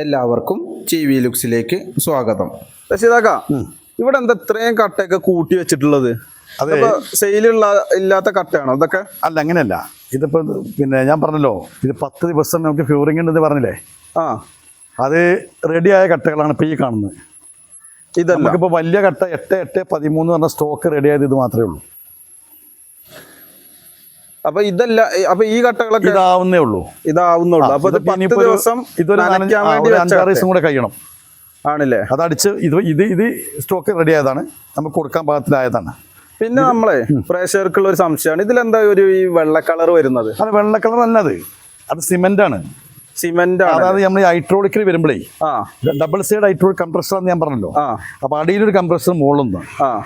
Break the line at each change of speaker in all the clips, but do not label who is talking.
എല്ലാവർക്കും T V ലുക്സിലേക്ക് സ്വാഗതം. രക്ഷിതാക്ക ഇവിടെ എന്താ ഇത്രയും കട്ടയൊക്കെ കൂട്ടി വെച്ചിട്ടുള്ളത്?
അതെ.
സെയിലുള്ള ഇല്ലാത്ത കട്ടയാണോ ഇതൊക്കെ?
അല്ല അങ്ങനെയല്ല. ഇതിപ്പോ പിന്നെ ഞാൻ പറഞ്ഞല്ലോ ഇത് പത്ത് ദിവസം നമുക്ക് ഫ്യൂറിംഗ് ഉണ്ടെന്ന് പറഞ്ഞില്ലേ?
ആ.
അത് റെഡിയായ കട്ടകളാണ് ഇപ്പൊ ഈ കാണുന്നത്.
ഇതല്ല.
നമുക്കിപ്പോൾ വലിയ കട്ട എട്ട് എട്ട് പതിമൂന്ന് പറഞ്ഞ സ്റ്റോക്ക് റെഡിയായത് ഇത് മാത്രമേ ഉള്ളൂ.
അപ്പൊ ഇതല്ല അപ്പൊ ഈ കട്ടകളൊക്കെ
ഇതാവുന്നേ ഉള്ളൂ.
ഇതാവുന്നുള്ളൂ. അപ്പൊ ഇത്
ഇതിപ്പോ
പത്ത് ദിവസം
ഇതൊരു അഞ്ചാറ് ദിവസം കൂടെ കഴിയണം.
ആണല്ലേ?
അതടിച്ച് ഇത് ഇത് ഇത് സ്റ്റോക്ക് റെഡി ആയതാണ്. നമുക്ക് കൊടുക്കാൻ പാകത്തിലായതാണ്.
പിന്നെ നമ്മളെ പ്രേക്ഷകർക്കുള്ള ഒരു സംശയമാണ്. ഇതിലെന്താ ഒരു ഈ വെള്ള കളർ വരുന്നത്?
അത് വെള്ള കളർ അല്ല അത് അത് സിമെന്റ് ആണ്
സിമെന്റ്
അതായത് നമ്മൾ ഹൈഡ്രോളിക്കിൽ വരുമ്പോഴേ
ആ.
ഡബിൾ സൈഡ് ഹൈഡ്രോളിക് കംപ്രസർ എന്ന് ഞാൻ പറഞ്ഞല്ലോ. അപ്പൊ അടിയിലൊരു കംപ്രസർ മുകളിൽ
നിന്ന്.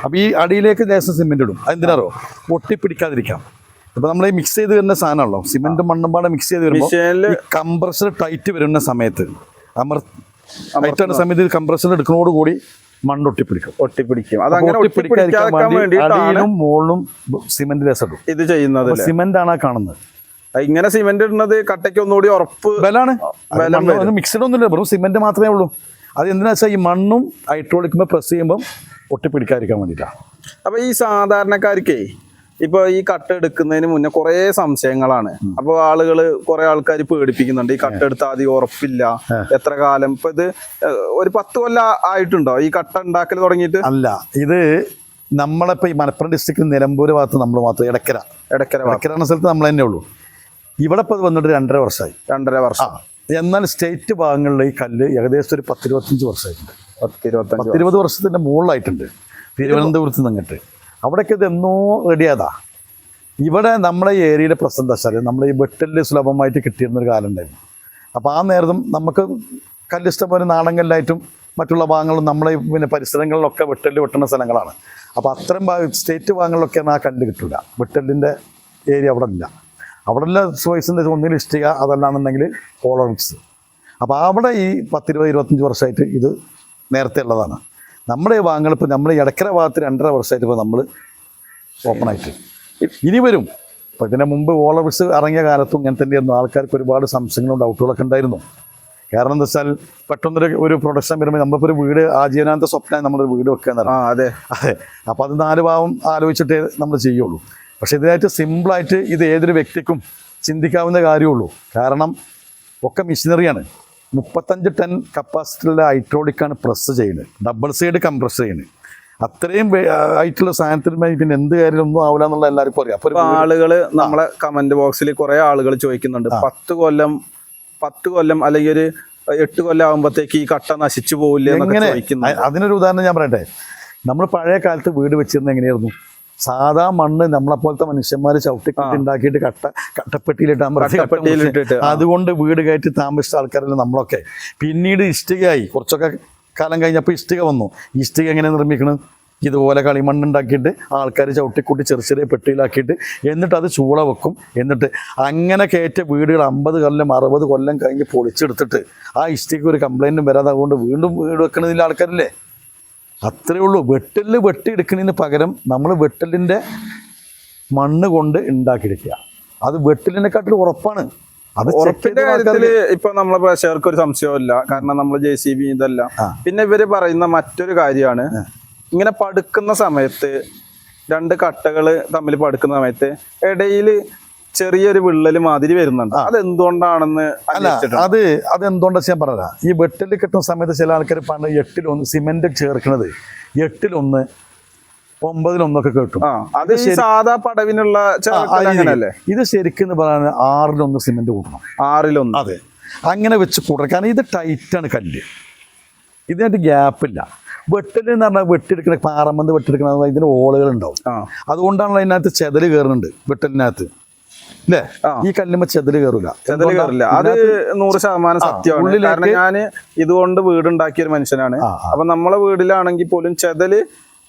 അപ്പൊ ഈ അടിയിലേക്ക് ദേശം സിമെന്റ് ഇടും. അതെന്തിനാറോ ഒട്ടിപ്പിടിക്കാതിരിക്കാം അപ്പൊ നമ്മൾ ഈ മിക്സ് ചെയ്ത് വരുന്ന സാധനമാണല്ലോ. സിമെന്റും മണ്ണും പാടെ മിക്സ് ചെയ്ത് വരുമ്പോൾ കംപ്രസർ ടൈറ്റ് വരുന്ന സമയത്ത് അമർ ടൈറ്റ് വരുന്ന സമയത്ത് കംപ്രസർ എടുക്കുന്നതോട് കൂടി മണ്ണ് ഒട്ടിപ്പിടിക്കും.
ഒട്ടിപ്പിടിക്കും. അത്
അപ്പൊ
അങ്ങനെ
ഒട്ടിപ്പിടിക്കാതിരിക്കാൻ വേണ്ടി അടിയിലും മുകളിലും സിമെന്റ് രസം
ഇത് ചെയ്യുന്നത്?
സിമെന്റ് ആണ് കാണുന്നത്.
ഇങ്ങനെ സിമെന്റ് ഇടുന്നത് കട്ടയ്ക്ക് ഒന്നുകൂടി ഉറപ്പ്
ബലാണ്. മിക്സഡ് ഒന്നുമില്ല വെറും സിമെന്റ് മാത്രമേ ഉള്ളൂ. അത് എന്തിനാ വെച്ചാൽ ഈ മണ്ണും ഹൈഡ്രോളിക്കുമ്പോൾ പ്രസ് ചെയ്യുമ്പോൾ ഒട്ടിപ്പിടിക്കാതിരിക്കാൻ വേണ്ടിയിട്ടാണ്
അപ്പൊ ഈ സാധാരണക്കാർക്കേ ഇപ്പൊ ഈ കട്ട് എടുക്കുന്നതിന് മുന്നേ കുറെ സംശയങ്ങളാണ്. അപ്പൊ ആളുകൾ കുറെ ആൾക്കാർ പേടിപ്പിക്കുന്നുണ്ട് ഈ കട്ട് എടുത്താൽ ആദ്യം ഉറപ്പില്ല എത്ര കാലം? ഇപ്പൊ ഇത് ഒരു പത്ത് കൊല്ലം ആയിട്ടുണ്ടോ ഈ കട്ട ഉണ്ടാക്കൽ തുടങ്ങിയിട്ട്?
അല്ല ഇത് നമ്മളിപ്പോ ഈ മലപ്പുറം ഡിസ്ട്രിക്റ്റിൽ നിലമ്പൂർ ഭാഗത്ത് നമ്മൾ മാത്രം ഇടക്കര
ഇടക്കര.
ഇടക്കര എന്ന സ്ഥലത്ത് നമ്മൾ തന്നെ ഉള്ളൂ. ഇവിടെ ഇപ്പോൾ ഇത് വന്നിട്ട് രണ്ടര വർഷമായി
രണ്ടര വർഷം.
എന്നാൽ സ്റ്റേറ്റ് ഭാഗങ്ങളിൽ ഈ കല്ല് ഏകദേശം ഒരു പത്തിരുപത്തഞ്ച് വർഷമായിട്ടുണ്ട്
പത്തിരുപത്തഞ്ച്
പത്തിരുപത് വർഷത്തിന്റെ മുകളിലായിട്ടുണ്ട്. തിരുവനന്തപുരത്ത് നിന്ന് അങ്ങോട്ട് അവിടേക്ക് ഇത് എന്നോ റെഡിയാതാ ഇവിടെ നമ്മുടെ ഏരിയയിലെ പ്രശ്നം വെച്ചാൽ നമ്മൾ ഈ വെട്ടൽ സുലഭമായിട്ട് കിട്ടിയിരുന്ന ഒരു കാലം ഉണ്ടായിരുന്നു. അപ്പോൾ ആ നേരത്തും നമുക്ക് കല്ലിഷ്ടം പോലെ നാടങ്ങളിലായിട്ടും മറ്റുള്ള ഭാഗങ്ങളും നമ്മളെ പിന്നെ പരിസരങ്ങളിലൊക്കെ വെട്ടൽ വെട്ടുന്ന സ്ഥലങ്ങളാണ്. അപ്പോൾ അത്രയും ഭാഗ സ്റ്റേറ്റ് ഭാഗങ്ങളിലൊക്കെ ആ കല്ല് കിട്ടില്ല വെട്ടലിന്റെ ഏരിയ അവിടെ ഇല്ല. അവിടെ ഉള്ള ചോയ്സിന്റെ ഒന്നിൽ ഇഷ്ടിക അതല്ലാന്നുണ്ടെങ്കിൽ കോളറിക്സ് അപ്പോൾ അവിടെ ഈ പത്തിരുപത് ഇരുപത്തഞ്ച് വർഷമായിട്ട് ഇത് നേരത്തെ ഉള്ളതാണ്. നമ്മുടെ ഇപ്പോൾ നമ്മുടെ ഇടക്കര ഭാഗത്ത് രണ്ടര വർഷമായിട്ട് ഇപ്പോൾ നമ്മൾ ഓപ്പൺ ആയിട്ട്. ഇനി വരും. അപ്പോൾ ഇതിന് മുമ്പ് ഓളവിസ് ഇറങ്ങിയ കാലത്തും ഇങ്ങനെ തന്നെയായിരുന്നു. ആൾക്കാർക്ക് ഒരുപാട് സംശയങ്ങളും ഡൗട്ടുകളൊക്കെ ഉണ്ടായിരുന്നു. കാരണം എന്താ വെച്ചാൽ പെട്ടെന്നൊരു ഒരു പ്രൊഡക്ഷൻ വരുമ്പോൾ നമ്മളിപ്പോൾ ഒരു വീട് ആജീവനാന്ത സ്വപ്നം നമ്മളൊരു വീട് വെക്കുക എന്ന്
ആ അതെ.
അതെ. അപ്പോൾ അത് നാല് ഭാവം ആലോചിച്ചിട്ടേ നമ്മൾ ചെയ്യുള്ളൂ. പക്ഷേ ഇതിനായിട്ട് സിമ്പിളായിട്ട് ഇത് ഏതൊരു വ്യക്തിക്കും ചിന്തിക്കാവുന്ന കാര്യമുള്ളൂ. കാരണം ഒക്കെ മെഷീനറിയാണ് മുപ്പത്തഞ്ച് ടൺ കപ്പാസിറ്റിയുള്ള ഹൈഡ്രോളിക്കാണ് പ്രസ് ചെയ്യുന്നത്. ഡബിൾ സൈഡ് കംപ്രസ് ചെയ്യുന്നത്. അത്രയും ആയിട്ടുള്ള സാധനത്തിന് പിന്നെ എന്ത് കാര്യം ഒന്നും ആവില്ല എന്നുള്ള എല്ലാവർക്കും അറിയാം. അപ്പോൾ
ആളുകൾ നമ്മളെ കമന്റ് ബോക്സിൽ കുറെ ആളുകൾ ചോദിക്കുന്നുണ്ട്. പത്ത് കൊല്ലം പത്ത് കൊല്ലം അല്ലെങ്കിൽ ഒരു എട്ട് കൊല്ലം ആകുമ്പോഴത്തേക്ക് ഈ കട്ട നശിച്ചു പോകില്ല എന്നൊക്കെ ചോദിക്കുന്നു
അതിനൊരു ഉദാഹരണം ഞാൻ പറയട്ടെ. നമ്മൾ പഴയ കാലത്ത് വീട് വെച്ചിരുന്നത് എങ്ങനെയായിരുന്നു? സാധാ മണ്ണ് നമ്മളെപ്പോലത്തെ മനുഷ്യന്മാർ ചവിട്ടിക്കെട്ടി ഉണ്ടാക്കിയിട്ട് കട്ട കട്ടപ്പെട്ടിയിലിട്ട് അതുകൊണ്ട് വീട് കയറ്റി താമസിച്ച ആൾക്കാരല്ല നമ്മളൊക്കെ. പിന്നീട് ഇഷ്ടികയായി. കുറച്ചൊക്കെ കാലം കഴിഞ്ഞപ്പോൾ ഇഷ്ടിക വന്നു. ഇഷ്ടിക എങ്ങനെ നിർമ്മിക്കണം? ഇതുപോലെ കളിമണ്ണ് ഉണ്ടാക്കിയിട്ട് ആൾക്കാർ ചവിട്ടിക്കൂട്ടി ചെറിയ ചെറിയ പെട്ടിയിലാക്കിയിട്ട് എന്നിട്ട് അത് ചൂള വെക്കും. എന്നിട്ട് അങ്ങനെ കയറ്റ വീടുകൾ അമ്പത് കൊല്ലം അറുപത് കൊല്ലം കഴിഞ്ഞ് പൊളിച്ചെടുത്തിട്ട് ആ ഇഷ്ടിക്ക് ഒരു കംപ്ലൈന്റും വരാതെ അതുകൊണ്ട് വീണ്ടും വീട് വെക്കണതിൽ ആൾക്കാരില്ലേ? അത്രേ ഉള്ളൂ. വെട്ടലിൽ വെട്ടിയെടുക്കുന്നതിന് പകരം നമ്മൾ വെട്ടലിന്റെ മണ്ണ് കൊണ്ട് ഉണ്ടാക്കിയെടുക്കുക. അത് വെട്ടലിനെക്കാട്ടിൽ ഉറപ്പാണ്. അത്
ഉറപ്പിന്റെ കാര്യത്തിൽ ഇപ്പൊ നമ്മളെ പ്രേക്ഷകർക്ക് ഒരു സംശയമില്ല കാരണം നമ്മൾ ജെ സി ബി ഇതല്ല. പിന്നെ ഇവർ പറയുന്ന മറ്റൊരു കാര്യമാണ്. ഇങ്ങനെ പടുക്കുന്ന സമയത്ത് രണ്ട് കട്ടകൾ തമ്മിൽ പടുക്കുന്ന സമയത്ത് ഇടയിൽ ചെറിയൊരു വിള്ളൽ മാതിരി വരുന്നുണ്ട്. അത് എന്തുകൊണ്ടാണെന്ന്
അല്ല അത് അത് എന്തുകൊണ്ടാ ഞാൻ പറയാം ഈ വെട്ടൽ കിട്ടുന്ന സമയത്ത് ചില ആൾക്കാർ പണ്ട് എട്ടിലൊന്ന് സിമെന്റ് ചേർക്കുന്നത് എട്ടിലൊന്ന് ഒമ്പതിലൊന്നൊക്കെ കേട്ടു.
അത് സാധാ പടവിനുള്ള
ഇത് ശരിക്കും പറയുന്നത് ആറിലൊന്ന് സിമെന്റ് കൂട്ടണം.
ആറിലൊന്ന്.
അതെ. അങ്ങനെ വെച്ച് കൂട്ടണം. കാരണം ഇത് ടൈറ്റാണ് കല്ല്. ഇതിനായിട്ട് ഗ്യാപ്പില്ല വെട്ടൽ എന്ന് പറഞ്ഞാൽ വെട്ടിയെടുക്കണ പാറമ്പന്ത് വെട്ടിയെടുക്കണ ഇതിന് ഓളുകൾ ഉണ്ടാവും.
അതുകൊണ്ടാണ്
അതുകൊണ്ടാണല്ലോ അതിനകത്ത് ചെതൽ കയറുന്നുണ്ട് വെട്ടലിനകത്ത്. അല്ലേ ഈ കല്ലുമ്മ ചെതൽ കയറില്ല
ചെതൽ കയറില്ല. അത് നൂറ് ശതമാനം സത്യമാണ്. കാരണം ഞാൻ ഇതുകൊണ്ട് വീടുണ്ടാക്കിയ ഒരു മനുഷ്യനാണ്. അപ്പൊ നമ്മളെ വീടിലാണെങ്കിൽ പോലും ചെതൽ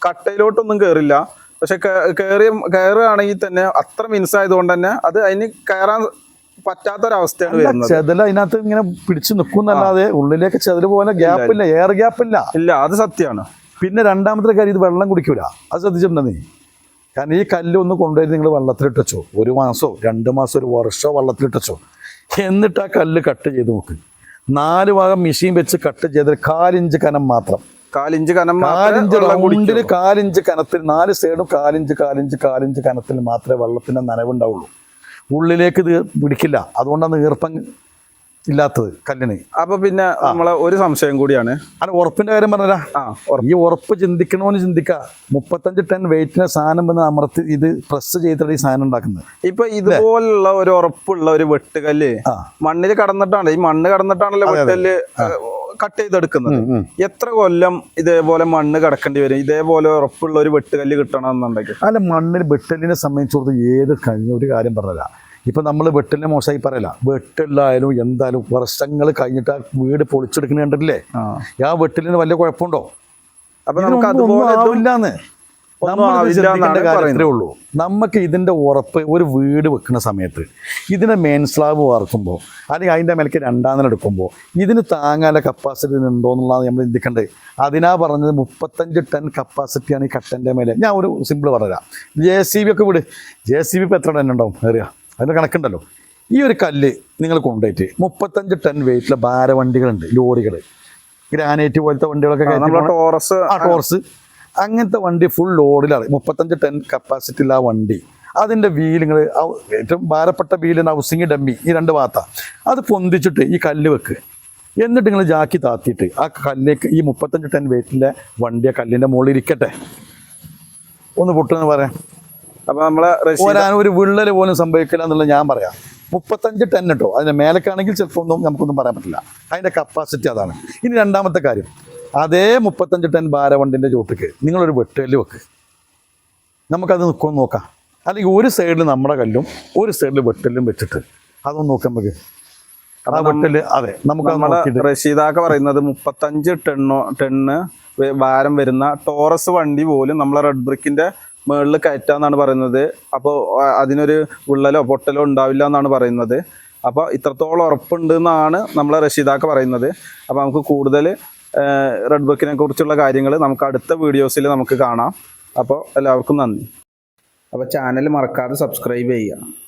കട്ടയിലോട്ടൊന്നും കയറില്ല. പക്ഷെ കയറിയ കയറുകയാണെങ്കിൽ തന്നെ അത്ര മിനുസായതുകൊണ്ട് തന്നെ അത് അതിന് കയറാൻ പറ്റാത്തൊരവസ്ഥയാണ് വരുന്നത്.
ചെതൽ അതിനകത്ത് ഇങ്ങനെ പിടിച്ചു നിൽക്കുന്നല്ലാതെ ഉള്ളിലേക്ക് ചെതൽ പോലെ ഗ്യാപ്പില്ല എയർ ഗ്യാപ്പില്ല
ഇല്ല അത് സത്യമാണ്
പിന്നെ രണ്ടാമത്തെ കാര്യം ഇത് വെള്ളം കുടിക്കൂല. അത് ശ്രദ്ധിച്ചിട്ടുണ്ടോ നീ? കാരണം ഈ കല്ല് ഒന്ന് കൊണ്ടുപോയി നിങ്ങൾ വെള്ളത്തിലിട്ട് വെച്ചോ ഒരു മാസമോ രണ്ട് മാസം ഒരു വർഷമോ വെള്ളത്തിലിട്ട് വെച്ചോ എന്നിട്ട് ആ കല്ല് കട്ട് ചെയ്ത് നോക്ക്. നാല് ഭാഗം മെഷീൻ വെച്ച് കട്ട് ചെയ്ത് കാലിഞ്ച് കനം മാത്രം.
കാലിഞ്ച് കനം
കാലിഞ്ച് റൗണ്ടിൽ. കാലിഞ്ച് കനത്തിൽ നാല് സൈഡും കാലിഞ്ച് കാലിഞ്ച് കാലിഞ്ച് കനത്തിൽ മാത്രമേ വെള്ളത്തിന്റെ നനവുണ്ടാവുള്ളൂ. ഉള്ളിലേക്ക് ഇത് പിടിക്കില്ല. അതുകൊണ്ടാണ് ഈർപ്പം ഇല്ലാത്തത് കല്ലിന്.
അപ്പൊ പിന്നെ നമ്മളെ ഒരു സംശയം കൂടിയാണ്.
അത് ഉറപ്പിന്റെ കാര്യം പറഞ്ഞാ
ആ.
ഈ ഉറപ്പ് ചിന്തിക്കണമെന്ന് ചിന്തിക്ക. മുപ്പത്തഞ്ച് ടൺ വെയിറ്റിന് സാധനം വന്ന് അമർത്തി ഇത് പ്രസ് ചെയ്തിട്ട് ഈ സാധനം ഉണ്ടാക്കുന്നത്.
ഇപ്പൊ ഇതുപോലുള്ള ഒരു ഉറപ്പുള്ള ഒരു വെട്ടുകല്ല്. മണ്ണിൽ കടന്നിട്ടാണ്. ഈ മണ്ണ് കടന്നിട്ടാണല്ലോ വെട്ടുകല്ല് കട്ട് ചെയ്തെടുക്കുന്നത്. എത്ര കൊല്ലം ഇതേപോലെ മണ്ണ് കിടക്കേണ്ടി വരും? ഇതേപോലെ ഉറപ്പുള്ള ഒരു വെട്ടുകല്ല് കിട്ടണം എന്നുണ്ടെങ്കിൽ
അല്ല മണ്ണിൽ വെട്ടലിനെ സംബന്ധിച്ചിടത്തോളം ഏത് കഴിഞ്ഞ ഒരു കാര്യം പറഞ്ഞല്ല ഇപ്പം നമ്മൾ വെട്ടലിനെ മോശമായി പറയല. വെട്ടലിലായാലും എന്തായാലും വർഷങ്ങൾ കഴിഞ്ഞിട്ട് ആ വീട് പൊളിച്ചെടുക്കുന്ന കണ്ടിട്ടില്ലേ?
ആ.
വെട്ടലിന് വലിയ കുഴപ്പമുണ്ടോ?
അപ്പം നമുക്ക് അതുപോലെ.
ഉള്ളൂ നമുക്ക് ഇതിന്റെ ഉറപ്പ് ഒരു വീട് വെക്കുന്ന സമയത്ത് ഇതിനെ മെയിൻ സ്ലാബ് വാർക്കുമ്പോൾ അല്ലെങ്കിൽ അതിന്റെ മേലേക്ക് രണ്ടാം നില എടുക്കുമ്പോൾ ഇതിന് താങ്ങാനുള്ള കപ്പാസിറ്റി ഉണ്ടോ എന്നുള്ളത് നമ്മൾ ചിന്തിക്കേണ്ടത്. അതിനാ പറഞ്ഞത് മുപ്പത്തഞ്ച് ടൺ കപ്പാസിറ്റിയാണ് ഈ കട്ടന്റെ മേലെ. ഞാൻ ഒരു സിമ്പിൾ പറഞ്ഞുതരാം. ജെ സി ബി ഒക്കെ വിട്. ജെ സി ബി ഇപ്പം എത്ര ടൺ ഉണ്ടാവും? അറിയാം. അതിന്റെ കണക്കുണ്ടല്ലോ. ഈ ഒരു കല്ല് നിങ്ങൾ കൊണ്ടുപോയിട്ട് മുപ്പത്തഞ്ച് ടൺ വെയിറ്റിലെ ഭാരവണ്ടികളുണ്ട് ലോറികൾ. ഗ്രാനൈറ്റ് പോലത്തെ വണ്ടികളൊക്കെ
ടോറസ്
ആ ടോറസ്. അങ്ങനത്തെ വണ്ടി ഫുൾ ലോഡിലാണ് മുപ്പത്തഞ്ച് ടൺ കപ്പാസിറ്റി ഉള്ള ആ വണ്ടി. അതിന്റെ വീലുകൾ ഏറ്റവും ഭാരപ്പെട്ട വീലിന് ഹൗസിങ് ഡമ്മി ഈ രണ്ട് വാത്ത അത് പൊന്തിച്ചിട്ട് ഈ കല്ല് വെക്ക്. എന്നിട്ട് നിങ്ങൾ ജാക്കി താത്തിയിട്ട് ആ കല്ലേക്ക് ഈ മുപ്പത്തഞ്ച് ടൺ വെയിറ്റിലെ വണ്ടി ആ കല്ലിന്റെ മുകളിൽ ഇരിക്കട്ടെ. ഒന്ന് പൊട്ടെന്ന് പറയാം.
അപ്പൊ നമ്മളെ
ഒരാൻ ഒരു വിള്ളൽ പോലും സംഭവിക്കില്ല എന്നുള്ളത് ഞാൻ പറയാം. മുപ്പത്തഞ്ച് ടെൻ കേട്ടോ അതിന്റെ മേലക്കാണെങ്കിൽ ചിലപ്പോൾ ഒന്നും നമുക്കൊന്നും പറയാൻ പറ്റില്ല. അതിന്റെ കപ്പാസിറ്റി അതാണ്. ഇനി രണ്ടാമത്തെ കാര്യം. അതേ മുപ്പത്തഞ്ച് ടെൻ ഭാരവണ്ടിന്റെ ചോട്ടിക്ക് നിങ്ങളൊരു വെട്ടുകല്ല് വെക്ക്. നമുക്കത് നിൽക്കുമെന്ന് നോക്കാം. അല്ലെങ്കിൽ ഒരു സൈഡിൽ നമ്മുടെ കല്ലും ഒരു സൈഡിൽ വെട്ടലും വെച്ചിട്ട് അതൊന്ന് നോക്കാം നമുക്ക്. ആ വെട്ടൽ അതെ നമുക്ക്
നമ്മളെ റഷീദാക്ക പറയുന്നത് മുപ്പത്തഞ്ച് ടെണ്ണോ ടെണ്ണ് ഭാരം വരുന്ന ടോറസ് വണ്ടി പോലും നമ്മളെ റെഡ് ബ്രിക്കിന്റെ മുകളിൽ കയറ്റാന്നാണ് പറയുന്നത്. അപ്പോൾ അതിനൊരു ഉള്ളലോ പൊട്ടലോ ഉണ്ടാവില്ല എന്നാണ് പറയുന്നത്. അപ്പോൾ ഇത്രത്തോളം ഉറപ്പുണ്ട് എന്നാണ് നമ്മളെ റഷീദാക്ക പറയുന്നത്. അപ്പോൾ നമുക്ക് കൂടുതൽ റെഡ് ബുക്കിനെ കുറിച്ചുള്ള കാര്യങ്ങൾ നമുക്ക് അടുത്ത വീഡിയോസിൽ നമുക്ക് കാണാം. അപ്പോൾ എല്ലാവർക്കും നന്ദി. അപ്പോൾ ചാനൽ മറക്കാതെ സബ്സ്ക്രൈബ് ചെയ്യുക.